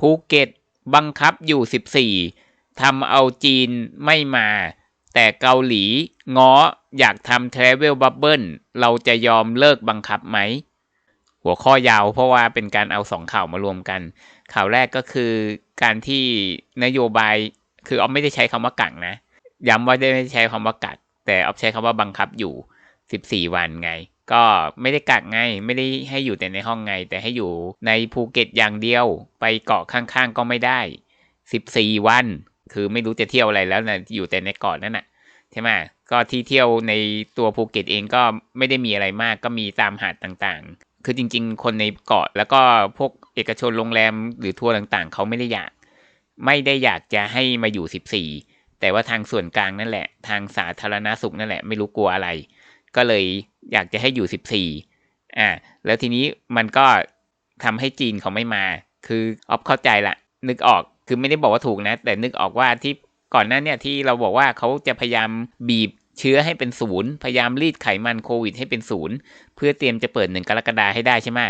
ภูเก็ตบังคับอยู่ 14ทำเอาจีนไม่มา แต่เกาหลี ง้ออยากทำ Travel Bubble เราจะยอมเลิกบังคับไหม หัวข้อยาวเพราะว่าเป็นการเอาสองข่าวมารวมกัน ข่าวแรกก็คือการที่นโยบายคือออฟไม่ได้ใช้คำว่ากักนะ ย้ำว่าไม่ได้ใช้คำว่ากักแต่ออฟใช้คำว่าบังคับอยู่ 14 วันไง ก็ไม่ได้กักไง ไม่ได้ให้อยู่แต่ในห้องไง แต่ให้อยู่ในภูเก็ตอย่างเดียว ไปเกาะข้างๆก็ไม่ได้ 14 วัน คือไม่รู้จะเที่ยวอะไรแล้วนะอยู่แต่ในเกาะนั่นน่ะใช่ไหมก็ที่เที่ยวในตัวภูเก็ตเองก็ไม่ได้มีอะไรมากก็มีตามหาดต่างๆ คือจริงๆ คนในเกาะแล้วก็พวกเอกชนโรงแรมหรือทัวร์ต่างๆ เขาไม่ได้อยาก ไม่ได้อยากจะให้มาอยู่ 14 แต่ว่าทางส่วนกลางนั่นแหละ ทางสาธารณาสุขนั่นแหละ ไม่รู้กลัวอะไร ก็เลย อยากจะให้อยู่14อ่าแล้วทีนี้มันก็ทำให้จีนเขาไม่มา คือออฟเข้าใจละนึกออกคือไม่ได้บอกว่าถูกนะ แต่นึกออกว่าที่ก่อนหน้าเนี่ยที่เราบอกว่าเขาจะพยายามบีบเชื้อให้เป็นศูนย์พยายามรีดไขมันโควิดให้เป็นศูนย์เพื่อเตรียมจะเปิดหนึ่งกรกฎาให้ได้ใช่ไหม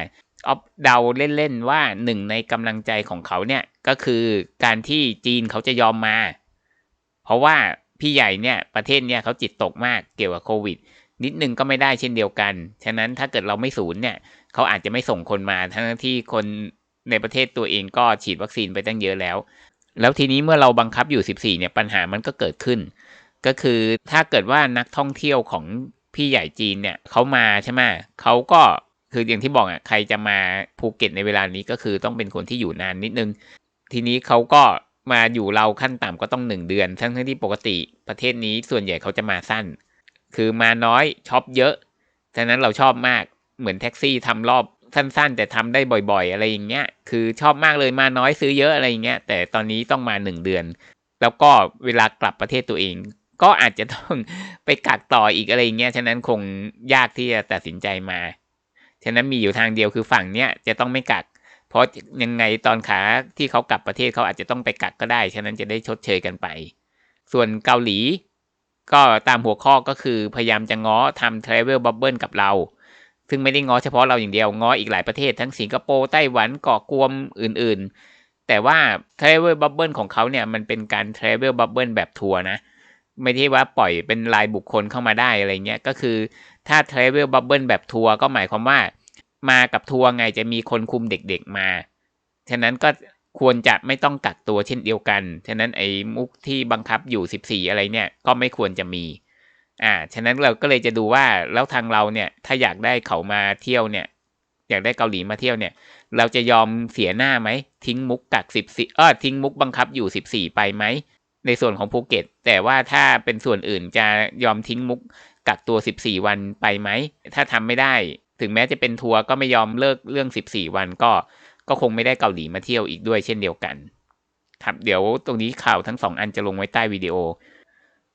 ออฟเดาเล่นๆว่าหนึ่งในกำลังใจของเขาเนี่ยก็คือการที่จีนเขาจะยอมมา เพราะว่าพี่ใหญ่เนี่ยประเทศเนี่ยเขาจิตตกมากเกี่ยวกับโควิด นิดนึงก็ไม่ได้เช่นเดียวกัน ฉะนั้นถ้าเกิดเราไม่ศูนย์เนี่ย เขาอาจจะไม่ส่งคนมา ทั้งที่คนในประเทศตัวเองก็ฉีดวัคซีนไปตั้งเยอะแล้ว แล้วทีนี้เมื่อเราบังคับอยู่ 14 เนี่ยปัญหามันก็เกิดขึ้น ก็คือถ้าเกิดว่านักท่องเที่ยวของพี่ใหญ่จีนเนี่ยเขามาใช่ไหมเขาก็คืออย่างที่บอกอะใครจะมาภูเก็ตในเวลานี้ก็คือต้องเป็นคนที่อยู่นานนิดนึง ทีนี้เขาก็มาอยู่เราขั้นต่ำก็ต้องหนึ่งเดือน ทั้งที่ปกติประเทศนี้ส่วนใหญ่เขาจะมาสั้น คือมาน้อยช็อปเยอะฉะนั้นเราชอบมากเหมือนแท็กซี่ทำรอบสั้นๆ แต่ทำได้บ่อยๆ อะไรอย่างเงี้ย คือชอบมากเลยมาน้อยซื้อเยอะอะไรอย่างเงี้ย แต่ตอนนี้ต้องมาหนึ่งเดือน แล้วก็เวลากลับประเทศตัวเอง ก็อาจจะต้องไปกักต่ออีกอะไรอย่างเงี้ย ฉะนั้นคงยากที่จะตัดสินใจมา ฉะนั้นมีอยู่ทางเดียวคือฝั่งเนี้ยจะต้องไม่กัก เพราะยังไงตอนขาที่เขากลับประเทศเขาอาจจะต้องไปกักก็ได้ ฉะนั้นจะได้ชดเชยกันไป ส่วนเกาหลี ก็ตามหัวข้อก็คือพยายามจะง้อทำ Travel Bubble กับเรา ซึ่งไม่ได้ง้อเฉพาะเราอย่างเดียว ง้ออีกหลายประเทศทั้งสิงคโปร์ไต้หวันเกาะกวมอื่นๆ แต่ว่า Travel Bubble ของเขาเนี่ยมันเป็นการ Travel Bubble แบบทัวร์นะ ไม่ได้ว่าปล่อยเป็นรายบุคคลเข้ามาได้อะไรเงี้ย ก็คือถ้า Travel Bubble แบบทัวร์ก็หมายความว่า มากับทัวร์ไงจะมีคนคุมเด็กๆมา ฉะนั้นก็ ควรจะไม่ต้องกักตัวเช่นเดียวกัน ฉะนั้นไอ้มุกที่บังคับอยู่ 14 อะไรเนี่ยก็ไม่ควรจะมี อ่า ฉะนั้นเราก็เลยจะดูว่าแล้วทางเราเนี่ยถ้าอยากได้เขามาเที่ยวเนี่ย อยากได้เกาหลีมาเที่ยวเนี่ย เราจะยอมเสียหน้าไหม ทิ้งมุกกักสิบสี่เออทิ้งมุกบังคับอยู่สิบสี่ไปไหม ในส่วนของภูเก็ต แต่ว่าถ้าเป็นส่วนอื่นจะยอมทิ้งมุกกักตัวสิบสี่วันไปไหม ถ้าทำไม่ได้ ถึงแม้จะเป็นทัวร์ก็ไม่ยอมเลิกเรื่องสิบสี่วันก็ ก็คงไม่ได้เกาหลีมาเที่ยวอีกด้วยเช่นเดียวกัน ครับ เดี๋ยวตรงนี้ข่าวทั้งสองอันจะลงไว้ใต้วิดีโอ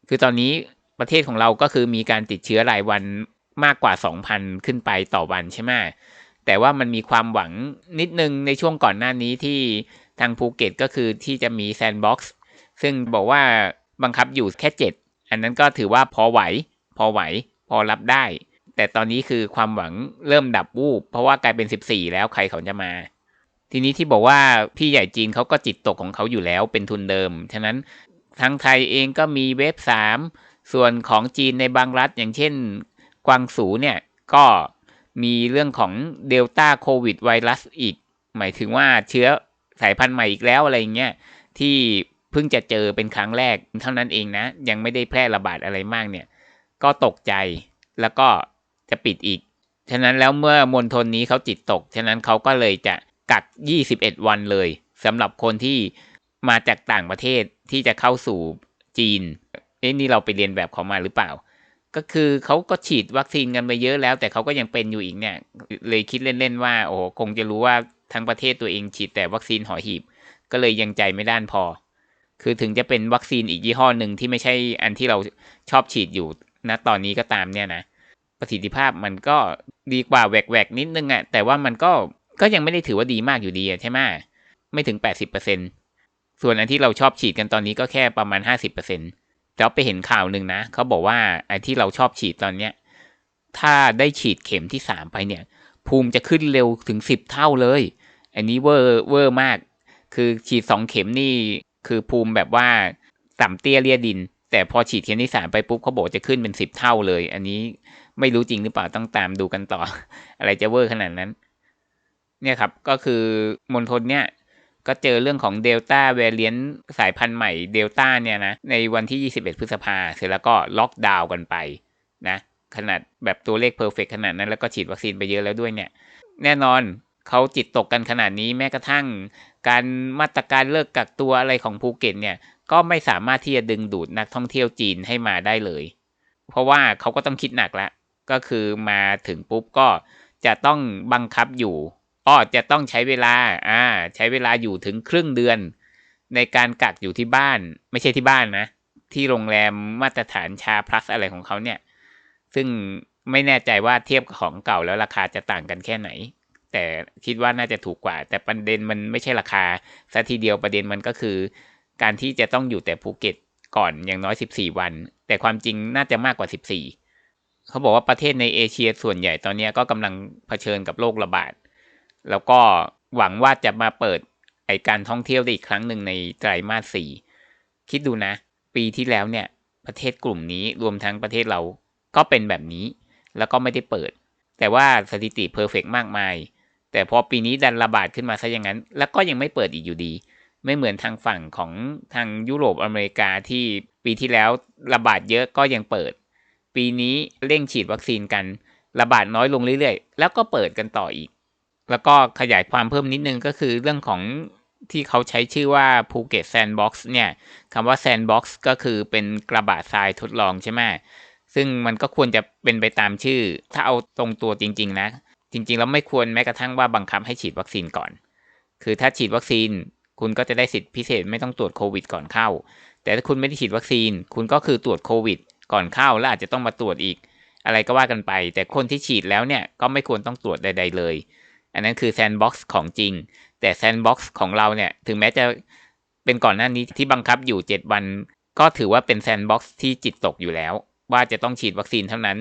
คือตอนนี้ประเทศของเราก็คือมีการติดเชื้อรายวันมากกว่า 2,000 ขึ้นไปต่อวันใช่ไหมแต่ว่ามันมีความหวังนิดนึงในช่วงก่อนหน้านี้ที่ทางภูเก็ตก็คือที่จะมีแซนด์บ็อกซ์ซึ่งบอกว่าบังคับอยู่แค่ 7 อันนั้นก็ถือว่าพอไหว พอไหว พอรับได้ แต่ตอนนี้คือความหวังเริ่มดับวูบเพราะว่ากลายเป็น 14 แล้วใครเขาจะมา ทีนี้ที่บอกว่าพี่ใหญ่จีนเขาก็จิตตกของเขาอยู่แล้วเป็นทุนเดิม ฉะนั้นทั้งไทยเองก็มีเว็บ3ส่วนของจีนในบางรัฐอย่างเช่น กวางสูเนี่ยก็มีเรื่องของเดลต้าโควิดไวรัสอีก หมายถึงว่าเชื้อสายพันธุ์ใหม่อีกแล้วอะไรเงี้ยที่เพิ่งจะเจอเป็นครั้งแรกเท่านั้นเองนะ ยังไม่ได้แพร่ระบาดอะไรมากเนี่ย ก็ตกใจแล้วก็จะปิดอีก ฉะนั้นแล้วเมื่อมณฑลนี้เขาจิตตก ฉะนั้นเขาก็เลยจะ กัก21 วันเลยสำหรับคนที่มาจากต่างประเทศที่จะเข้าสู่จีนเอ๊ะนี่เราไปเรียนแบบเขามาหรือเปล่า ก็คือเขาก็ฉีดวัคซีนกันไปเยอะแล้ว แต่เขาก็ยังเป็นอยู่อีกเนี่ย เลยคิดเล่นๆว่า โอ้คงจะรู้ว่าทั้งประเทศตัวเองฉีดแต่วัคซีนหอหีบ ก็เลยยังใจไม่ด้านพอ คือถึงจะเป็นวัคซีนอีกยี่ห้อหนึ่งที่ไม่ใช่อันที่เราชอบฉีดอยู่ณตอนนี้ก็ตามเนี่ยนะ ประสิทธิภาพมันก็ดีกว่าแหวกๆนิดนึงอะ่ะแต่ว่ามันก็ ก็ยังไม่ได้ถือว่าดีมากอยู่ดีใช่ไหมไม่ถึง 80%ส่วนอันที่เราชอบฉีดกันตอนนี้ก็แค่ประมาณ 50%แล้วไปเห็นข่าวหนึ่งนะเขาบอกว่าไอ้ที่เราชอบฉีดตอนเนี้ยถ้าได้ฉีดเข็มที่สามไปเนี่ย ภูมิจะขึ้นเร็วถึงสิบเท่าเลย อันนี้เวอร์เวอร์มาก คือฉีดสองเข็มนี่คือภูมิแบบว่าต่ำเตี้ยเลียดิน แต่พอฉีดเข็มที่สามไปปุ๊บเขาบอกจะขึ้นเป็นสิบเท่าเลย อันนี้ไม่รู้จริงหรือเปล่าต้องตามดูกันต่อ อะไรจะเวอร์ขนาดนั้น เนี่ยครับก็คือมณฑลเนี่ยก็เจอเรื่องของเดลต้าเวรเรียนสายพันธุ์ใหม่เดลต้าเนี่ยนะในวันที่ 21 พฤษภาเสร็จแล้วก็ล็อกดาวน์กันไปนะขนาดแบบตัวเลขเพอร์เฟกขนาดนั้นแล้วก็ฉีดวัคซีนไปเยอะแล้วด้วยเนี่ย แน่นอนเขาจิตตกกันขนาดนี้แม้กระทั่ง การมาตรการเลิกกักตัวอะไรของภูเก็ตเนี่ยก็ไม่สามารถที่จะดึงดูดนักท่องเที่ยวจีนให้มาได้เลย เพราะว่าเขาก็ต้องคิดหนักแล้วก็คือมาถึงปุ๊บก็จะต้องบังคับอยู่ อ้อจะต้องใช้เวลาอ่าใช้เวลาอยู่ถึงครึ่งเดือน ในการกักอยู่ที่บ้าน ไม่ใช่ที่บ้านนะ ที่โรงแรมมาตรฐานชาพลัสอะไรของเขาเนี่ย ซึ่งไม่แน่ใจว่าเทียบกับของเก่าแล้วราคาจะต่างกันแค่ไหน แต่คิดว่าน่าจะถูกกว่า แต่ประเด็นมันไม่ใช่ราคาซะทีเดียวประเด็นมันก็คือ การที่จะต้องอยู่แต่ภูเก็ตก่อนอย่างน้อย 14 วัน แต่ความจริงน่าจะมากกว่า 14 เขาบอกว่าประเทศในเอเชียส่วนใหญ่ตอนนี้ก็กำลังเผชิญกับโรคระบาด แล้วก็หวังว่าจะมาเปิดไอการท่องเที่ยวได้อีกครั้งหนึ่งในไตรมาสสี่คิดดูนะ ปีที่แล้วเนี่ยประเทศกลุ่มนี้รวมทั้งประเทศเราก็เป็นแบบนี้ แล้วก็ไม่ได้เปิด แต่ว่าสถิติเพอร์เฟกมากมาย แต่พอปีนี้ดันระบาดขึ้นมาซะอย่างนั้น แล้วก็ยังไม่เปิดอีกอยู่ดี ไม่เหมือนทางฝั่งของทางยุโรปอเมริกาที่ปีที่แล้วระบาดเยอะก็ยังเปิด ปีนี้เร่งฉีดวัคซีนกัน ระบาดน้อยลงเรื่อยๆ แล้วก็เปิดกันต่ออีก แล้วก็ขยายความเพิ่มนิดนึงก็คือเรื่องของที่เขาใช้ชื่อว่าภูเก็ตแซนด์บ็อกซ์เนี่ยคำว่าแซนด์บ็อกซ์ก็คือเป็นกระบะทรายทดลองใช่ไหมซึ่งมันก็ควรจะเป็นไปตามชื่อ ถ้าเอาตรงตัวจริง ๆ นะ จริง ๆ แล้วไม่ควรแม้กระทั่งว่าบังคับให้ฉีดวัคซีนก่อน คือถ้าฉีดวัคซีน คุณก็จะได้สิทธิพิเศษไม่ต้องตรวจโควิดก่อนเข้า แต่ถ้าคุณไม่ได้ฉีดวัคซีน คุณก็คือตรวจโควิด ก่อนเข้าแล้วอาจจะต้องมาตรวจอีก อะไรก็ว่ากันไป แต่คนที่ฉีดแล้วเนี่ยก็ไม่ควรต้องตรวจใด ๆ เลย อันนั้นคือแซนด์บ็อกซ์ของจริง แต่แซนด์บ็อกซ์ของเราเนี่ย ถึงแม้จะเป็นก่อนหน้านี้ที่บังคับอยู่ 7 วัน ก็ถือว่าเป็นแซนด์บ็อกซ์ที่จิตตกอยู่แล้ว ว่าจะต้องฉีดวัคซีนเท่านั้น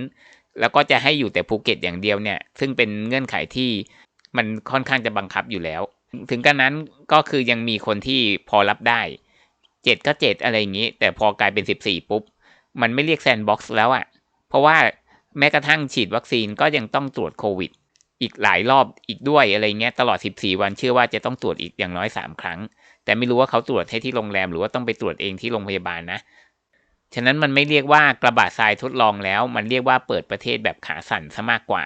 แล้วก็จะให้อยู่แต่ภูเก็ตอย่างเดียวเนี่ย ซึ่งเป็นเงื่อนไขที่มันค่อนข้างจะบังคับอยู่แล้ว ถึงกันนั้นก็คือยังมีคนที่พอรับได้เจ็ดก็เจ็ดอะไรอย่างนี้ แต่พอกลายเป็นสิบสี่ปุ๊บ มันไม่เรียกแซนด์บ็อกซ์แล้วอะ่ะ เพราะว่าแม้กระทั่งฉีดวัคซีนก็ยังต้องตรวจโควิด อีกหลายรอบอีกด้วยอะไรเงี้ยตลอด 14 วันเชื่อว่าจะต้องตรวจอีกอย่างน้อย 3 ครั้ง แต่ไม่รู้ว่าเขาตรวจให้ที่โรงแรม หรือว่าต้องไปตรวจเองที่โรงพยาบาลนะ ฉะนั้นมันไม่เรียกว่ากระบะทรายทดลองแล้ว มันเรียกว่าเปิดประเทศแบบขาสั่นซะมากกว่า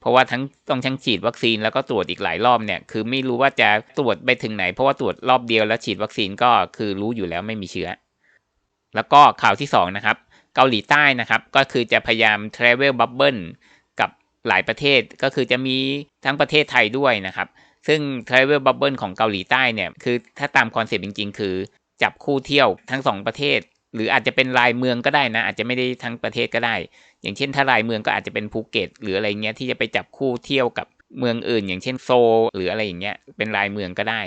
เพราะว่าทั้งต้องทั้งฉีดวัคซีนแล้วก็ตรวจอีกหลายรอบเนี่ยคือไม่รู้ว่าจะตรวจไปถึงไหน เพราะว่าตรวจรอบเดียวแล้วฉีดวัคซีนก็คือรู้อยู่แล้วไม่มีเชื้อ แล้วก็ข่าวที่2นะครับเกาหลีใต้นะครับก็คือจะพยายาม travel bubble หลายประเทศก็คือจะมีทั้งประเทศไทยด้วยนะครับ ซึ่ง travel bubble ของเกาหลีใต้เนี่ย คือถ้าตามคอนเซ็ปต์จริง ๆ คือจับคู่เที่ยวทั้งสองประเทศ หรืออาจจะเป็นรายเมืองก็ได้นะ อาจจะไม่ได้ทั้งประเทศก็ได้ อย่างเช่นถ้ารายเมืองก็อาจจะเป็นภูเก็ตหรืออะไรเงี้ยที่จะไปจับคู่เที่ยวกับเมืองอื่น อย่างเช่นโซลหรืออะไรอย่างเงี้ยเป็นรายเมืองก็ได้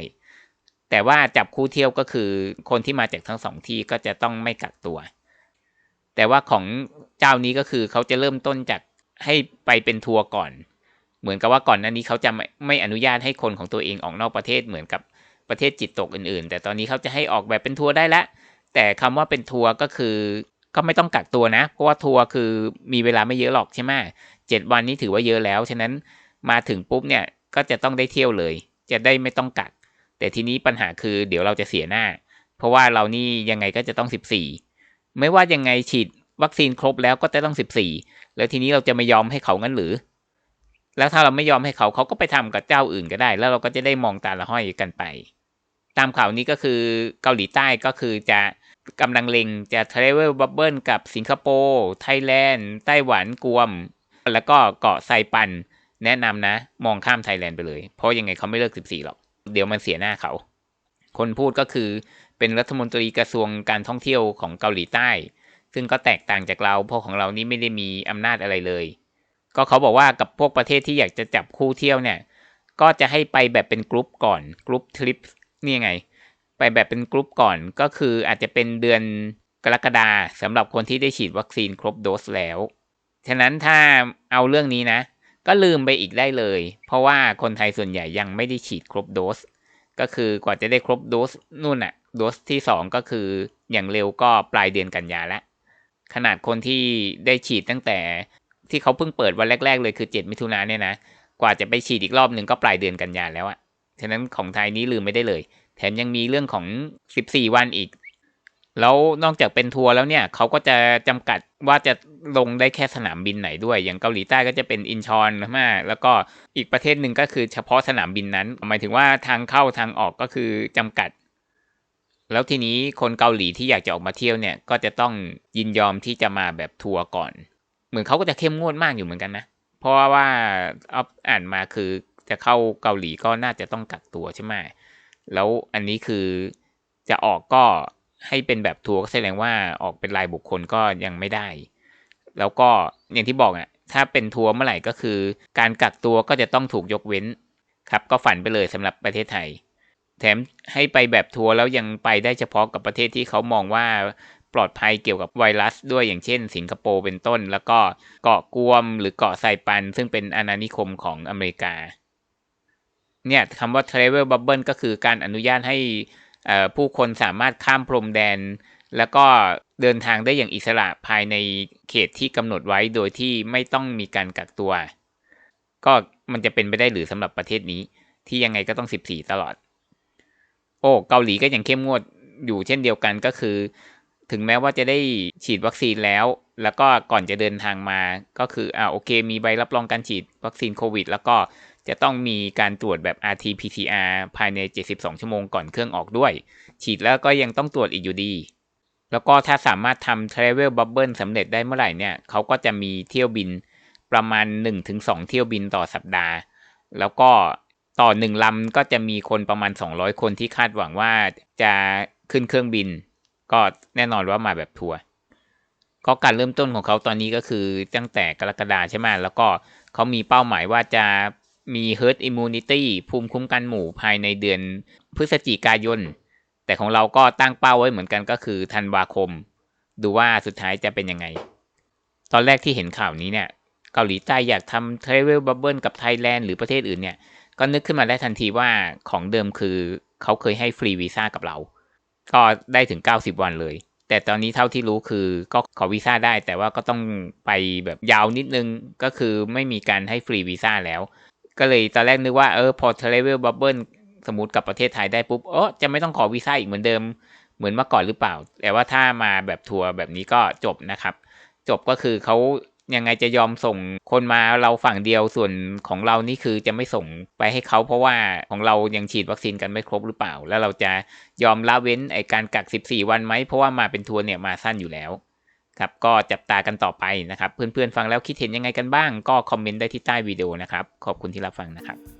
แต่ว่าจับคู่เที่ยวก็คือคนที่มาจากทั้งสองที่ก็จะต้องไม่กักตัว แต่ว่าของเจ้านี้ก็คือเขาจะเริ่มต้นจาก ให้ไปเป็นทัวร์ก่อน เหมือนกับว่าก่อนหน้านี้เขาจะไม่ไม่อนุญาตให้คนของตัวเองออกนอกประเทศเหมือนกับประเทศจิตตกอื่นๆ แต่ตอนนี้เขาจะให้ออกแบบเป็นทัวร์ได้แล้วแต่คำว่าเป็นทัวร์ก็คือ ก็ไม่ต้องกักตัวนะ เพราะว่าทัวร์คือมีเวลาไม่เยอะหรอกใช่ไหมเจ็ดวันนี้ถือว่าเยอะแล้ว ฉะนั้นมาถึงปุ๊บเนี่ยก็จะต้องได้เที่ยวเลย จะได้ไม่ต้องกัก แต่ทีนี้ปัญหาคือเดี๋ยวเราจะเสียหน้า เพราะว่าเรานี่ยังไงก็จะต้องสิบสี่ไม่ว่ายังไงฉีด วัคซีนครบแล้วก็จะต้องสิบสี่แล้วทีนี้เราจะไม่ยอมให้เขางั้นหรือ แล้วถ้าเราไม่ยอมให้เขาเขาก็ไปทำกับเจ้าอื่นก็ได้ แล้วเราก็จะได้มองตาละห้อยกันไป ตามข่าวนี้ก็คือเกาหลีใต้ก็คือจะกำลังเล็งจะ Travel Bubble กับสิงคโปร์ไทยแลนด์ไต้หวันกวม แล้วก็เกาะไซปัน แนะนำนะ มองข้ามไทยแลนด์ไปเลย เพราะยังไงเขาไม่เลิก 14 หรอก เดี๋ยวมันเสียหน้าเขา คนพูดก็คือเป็นรัฐมนตรีกระทรวงการท่องเที่ยวของเกาหลีใต้ ซึ่งก็แตกต่างจากเราเพราะของเรานี่ไม่ได้มีอำนาจอะไรเลย ก็เขาบอกว่ากับพวกประเทศที่อยากจะจับคู่เที่ยวเนี่ย ก็จะให้ไปแบบเป็นกรุ๊ปก่อนกรุ๊ปทริปนี่ไง ไปแบบเป็นกรุ๊ปก่อนก็คืออาจจะเป็นเดือนกรกฎาสำหรับคนที่ได้ฉีดวัคซีนครบโดสแล้ว ฉะนั้นถ้าเอาเรื่องนี้นะ ก็ลืมไปอีกได้เลย เพราะว่าคนไทยส่วนใหญ่ยังไม่ได้ฉีดครบโดส ก็คือกว่าจะได้ครบโดสนู่นน่ะโดสที่สองก็คืออย่างเร็วก็ปลายเดือนกันยาแล้ว ขนาดคนที่ได้ฉีดตั้งแต่ที่เขาเพิ่งเปิดวันแรก ๆ เลยคือเจ็ดมิถุนาเนี่ยนะ กว่าจะไปฉีดอีกรอบหนึ่งก็ปลายเดือนกันยาแล้วอะฉะนั้นของไทยนี้ลืมไม่ได้เลย แถมยังมีเรื่องของ 14 วันอีก แล้วนอกจากเป็นทัวร์แล้วเนี่ยเขาก็จะจำกัดว่าจะลงได้แค่สนามบินไหนด้วย อย่างเกาหลีใต้ก็จะเป็นอินชอนมาแล้วก็อีกประเทศหนึ่งก็คือเฉพาะสนามบินนั้น หมายถึงว่าทางเข้าทางออกก็คือจำกัด แล้วทีนี้คนเกาหลีที่อยากจะออกมาเที่ยวเนี่ย ก็จะต้องยินยอมที่จะมาแบบทัวร์ก่อน เหมือนเขาก็จะเข้มงวดมากอยู่เหมือนกันนะ เพราะว่าเอาอ่านมาคือจะเข้าเกาหลีก็น่าจะต้องกักตัวใช่ไหมแล้วอันนี้คือจะออกก็ให้เป็นแบบทัวร์ก็แสดงว่าออกเป็นรายบุคคลก็ยังไม่ได้ แล้วก็อย่างที่บอกอะถ้าเป็นทัวร์เมื่อไหร่ก็คือ การกักตัวก็จะต้องถูกยกเว้นครับ ก็ฝันไปเลยสำหรับประเทศไทย แถมให้ไปแบบทัวร์แล้วยังไปได้เฉพาะกับประเทศที่เขามองว่าปลอดภัยเกี่ยวกับไวรัสด้วยอย่างเช่น สิงคโปร์เป็นต้น แล้วก็เกาะกวมหรือเกาะไซปัน ซึ่งเป็นอาณานิคมของอเมริกา เนี่ยคำว่า travel bubble ก็คือการอนุญาตให้ผู้คนสามารถข้ามพรมแดน แล้วก็เดินทางได้อย่างอิสระภายในเขตที่กำหนดไว้โดยที่ไม่ต้องมีการกักตัว ก็มันจะเป็นไปได้หรือสำหรับประเทศนี้ที่ยังไงก็ต้อง 14 ตลอด โอ้เกาหลีก็ยังเข้มงวดอยู่เช่นเดียวกันก็คือ ถึงแม้ว่าจะได้ฉีดวัคซีนแล้ว แล้วก็ก่อนจะเดินทางมาก็คืออ่าโอเค มีใบรับรองการฉีดวัคซีนโควิด แล้วก็จะต้องมีการตรวจแบบ RT-PCR ภายใน 72 ชั่วโมงก่อนเครื่องออกด้วย ฉีดแล้วก็ยังต้องตรวจอีกอยู่ดี แล้วก็ถ้าสามารถทำ Travel Bubble สำเร็จได้เมื่อไหร่เนี่ยเขาก็จะมีเที่ยวบินประมาณ 1-2 เที่ยวบินต่อสัปดาห์ แล้วก็ ต่อหนึ่งลำก็จะมีคนประมาณ 200 คนที่คาดหวังว่าจะขึ้นเครื่องบิน ก็แน่นอนว่ามาแบบทัวร์ก็การเริ่มต้นของเขาตอนนี้ก็คือตั้งแต่กรกฎาใช่ไหมแล้วก็เขามีเป้าหมายว่าจะมี herd immunity ภูมิคุ้มกันหมู่ภายในเดือนพฤศจิกายน แต่ของเราก็ตั้งเป้าไว้เหมือนกันก็คือธันวาคม ดูว่าสุดท้ายจะเป็นยังไง ตอนแรกที่เห็นข่าวนี้เนี่ย เกาหลีใต้อยากทำ travel bubble กับไทยแลนด์หรือประเทศอื่นเนี่ย ก็นึกขึ้นมาได้ทันทีว่าของเดิมคือเขาเคยให้ฟรีวีซ่ากับเรา ก็ได้ถึง 90 วันเลย แต่ตอนนี้เท่าที่รู้คือก็ขอวีซ่าได้ แต่ว่าก็ต้องไปแบบยาวนิดนึงก็คือไม่มีการให้ฟรีวีซ่าแล้ว ก็เลยตอนแรกนึกว่าเออพอ travel bubble สมมติกับประเทศไทยได้ปุ๊บเออจะไม่ต้องขอวีซ่าอีกเหมือนเดิมเหมือนเมื่อก่อนหรือเปล่า แต่ว่าถ้ามาแบบทัวร์แบบนี้ก็จบนะครับ จบก็คือเขา ยังไงจะยอมส่งคนมาเราฝั่งเดียวส่วนของเรานี่คือจะไม่ส่งไปให้เขาเพราะว่าของเรายังฉีดวัคซีนกันไม่ครบหรือเปล่า แล้วเราจะยอมละเว้นไอการกัก 14 วันไหมเพราะว่ามาเป็นทัวร์เนี่ยมาสั้นอยู่แล้วครับก็จับตากันต่อไปนะครับ เพื่อนๆฟังแล้วคิดเห็นยังไงกันบ้าง ก็คอมเมนต์ได้ที่ใต้วิดีโอนะครับ ขอบคุณที่รับฟังนะครับ